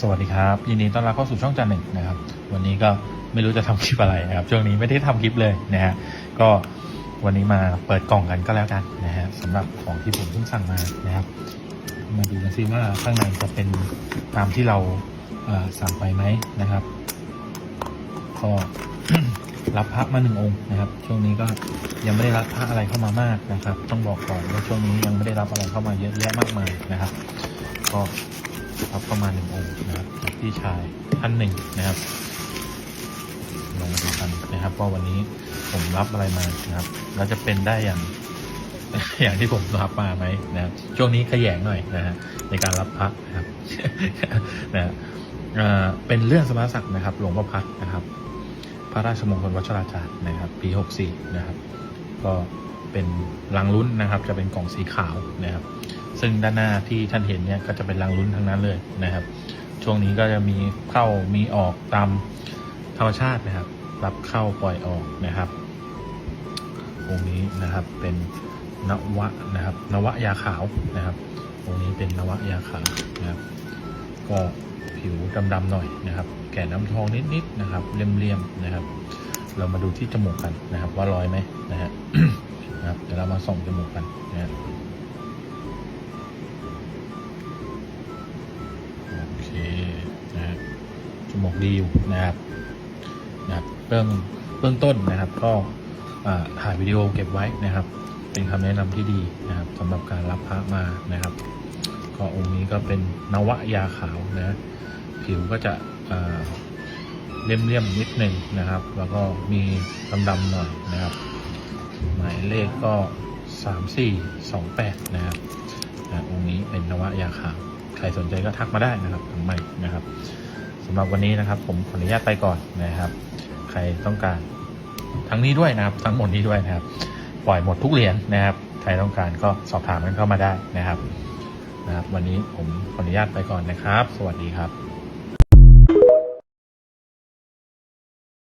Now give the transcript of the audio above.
สวัสดีครับยินดีต้อนรับเข้าสู่ช่องจันหนึ่งนะครับ วันนี้ก็ไม่รู้จะทำคลิปอะไรนะครับ ช่วงนี้ไม่ได้ทำคลิปเลยนะฮะก็วันนี้มาเปิดกล่องกันก็แล้วกันนะฮะสำหรับของที่ผมเพิ่งสั่งมานะครับ มาดูกันซิว่าข้างในจะเป็นตามที่เราเสั่งไปไหมนะครับก็รับพระมาหนึ่งองค์นะครับ ช่วงนี้ก็ยังไม่ได้รับพระอะไรเข้ามามากนะครับ ต้องบอกก่อนว่าช่วงนี้ยังไม่ได้รับอะไรเข้ามาเยอะแยะมากมายนะครับ ก็ รับประมาณหนึ่งองค์นะครับจากพี่ชายท่านหนึ่งนะครับลองมาดูกันนะครับว่าวันนี้ผมรับอะไรมานะครับ แล้วจะเป็นได้อย่าง อย่างที่ผมรับมาไหมนะครับช่วงนี้ขยงหน่อยนะฮะในการรับพระนะครับนะฮะเอ่อเป็นเรื่องสมณศักดิ์นะครับ หลวงพ่อพัดนะครับ พระราชมงคลวัชราจารย์นะครับ ปี64นะครับ ก็เป็นลังลุ้นนะครับ จะเป็นกล่องสีขาวนะครับ ซึ่งด้านหน้าที่ท่านเห็นเนี่ยก็จะเป็นลังลุ้นทั้งนั้นเลยนะครับ ช่วงนี้ก็จะมีเข้ามีออกตามธรรมชาตินะครับ รับเข้าปล่อยออกนะครับองค์นี้นะครับเป็นนวะนะครับ นวะยาขาวนะครับองค์นี้เป็นนวะยาขาวนะครับ ก็ผิวดำๆหน่อยนะครับ แก่น้ำทองนิดๆนะครับเลี่ยมๆนะครับ เรามาดูที่จมูกกันนะครับ ว่ารอยไหมนะฮะนะครับเดี๋ยวเรามาส่องจมูกกันนะฮะโมูกดีอยู่นะครับนะครับเบื้องเบื้องต้นนะครับก็ถ่ายวิดีโอเก็บไว้นะครับ เป็นคำแนะนำที่ดีนะครับสำหรับการรับพระมานะครับ ก็องค์นี้ก็เป็นนวะยาขาวนะผิวก็จะเอ่อเลี่ยมนิดหนึ่งนะครับ แล้วก็มีดำๆหน่อยนะครับ หมายเลขก็สามสี่สองแปดนะครับนะองค์นี้เป็นนวะยาขาว ใครสนใจก็ทักมาได้นะครับทางใหม่นะครับำหรับวันนี้นะครับ ผมขออนุญาตไปก่อนนะครับ ใครต้องการทั้งนี้ด้วยนะครับ ทั้งหมดนี้ด้วยนะครับ ปล่อยหมดทุกเหรียญนะครับ ใครต้องการก็สอบถามกันเข้ามาได้นะครับนะครับ วันนี้ผมขออนุญาตไปก่อนนะครับ สวัสดีครับ